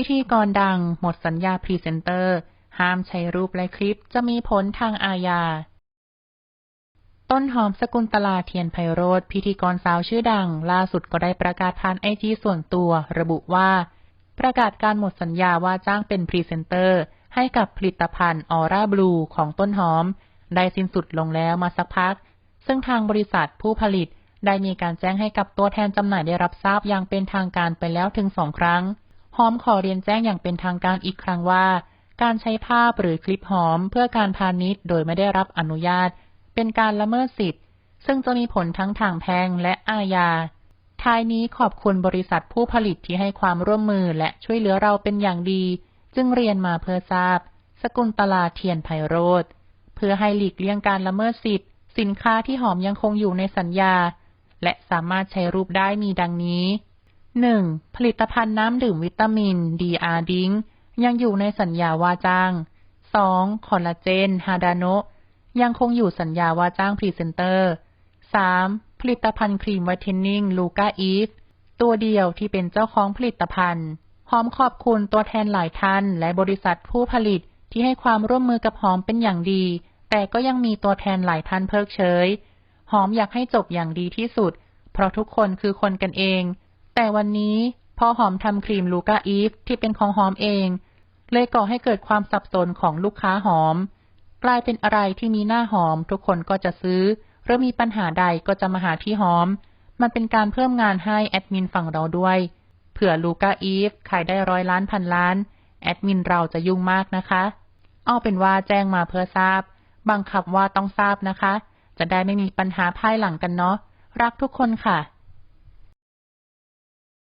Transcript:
พิธีกรดังหมดสัญญาพรีเซนเตอร์ ห้ามใช้รูปและคลิปจะมีผลทางอาญา ต้นหอมสกุลตลาเทียนไพโรธพิธีกรสาวชื่อดัง ล่าสุดก็ได้ประกาศผ่านไอจีส่วนตัว ระบุว่า ประกาศการหมดสัญญาว่าจ้างเป็นพรีเซนเตอร์ ให้กับผลิตภัณฑ์ออร่าบลูของต้นหอม ได้สิ้นสุดลงแล้วมาสักพัก ซึ่งทางบริษัทผู้ผลิตได้มีการแจ้งให้กับตัวแทนจำหน่ายได้รับทราบอย่างเป็นทางการไปแล้วถึงสองครั้ง หอมขอเรียนแจ้งอย่างเป็นทางการอีกครั้งว่า การใช้ภาพหรือคลิปหอมเพื่อการพาณิชย์โดยไม่ได้รับอนุญาต เป็นการละเมิดสิทธิ์ ซึ่งจะมีผลทั้งทางแพ่งและอาญาท้ายนี้ขอบคุณบริษัทผู้ผลิตที่ให้ความร่วมมือและช่วยเหลือเราเป็นอย่างดี จึงเรียนมาเพื่อทราบ สกุลตลาเทียนไพโรธเพื่อให้หลีกเลี่ยงการละเมิดสิทธิ์ สินค้าที่หอมยังคงอยู่ในสัญญา และสามารถใช้รูปได้มีดังนี้ 1. ผลิตภัณฑ์น้ำดื่มวิตามินดีอาดิงยังอยู่ในสัญญาว่าจ้าง 2. คอลลาเจนฮาดาโนะยังคงอยู่สัญญาว่าจ้างพรีเซนเตอร์ 3. ผลิตภัณฑ์ครีมไวท์เทนนิ่งลูก้าอีฟตัวเดียวที่เป็นเจ้าของผลิตภัณฑ์ หอมขอบคุณตัวแทนหลายท่าน และบริษัทผู้ผลิตที่ให้ความร่วมมือกับหอมเป็นอย่างดี แต่ก็ยังมีตัวแทนหลายท่านเพิกเฉย หอมอยากให้จบอย่างดีที่สุด เพราะทุกคนคือคนกันเอง แต่วันนี้พอหอมทำครีมลูก้าอีฟที่เป็นของหอมเอง เลยก่อให้เกิดความสับสนของลูกค้าหอม กลายเป็นอะไรที่มีหน้าหอม ทุกคนก็จะซื้อหรือมีปัญหาใดก็จะมาหาที่หอม มันเป็นการเพิ่มงานให้แอดมินฝั่งเราด้วยเผื่อลูก้าอีฟขายได้ร้อยล้านพันล้าน แอดมินเราจะยุ่งมากนะคะ เอาเป็นว่าแจ้งมาเพื่อทราบ บังคับว่าต้องทราบนะคะ จะได้ไม่มีปัญหาภายหลังกันเนาะรักทุกคนค่ะ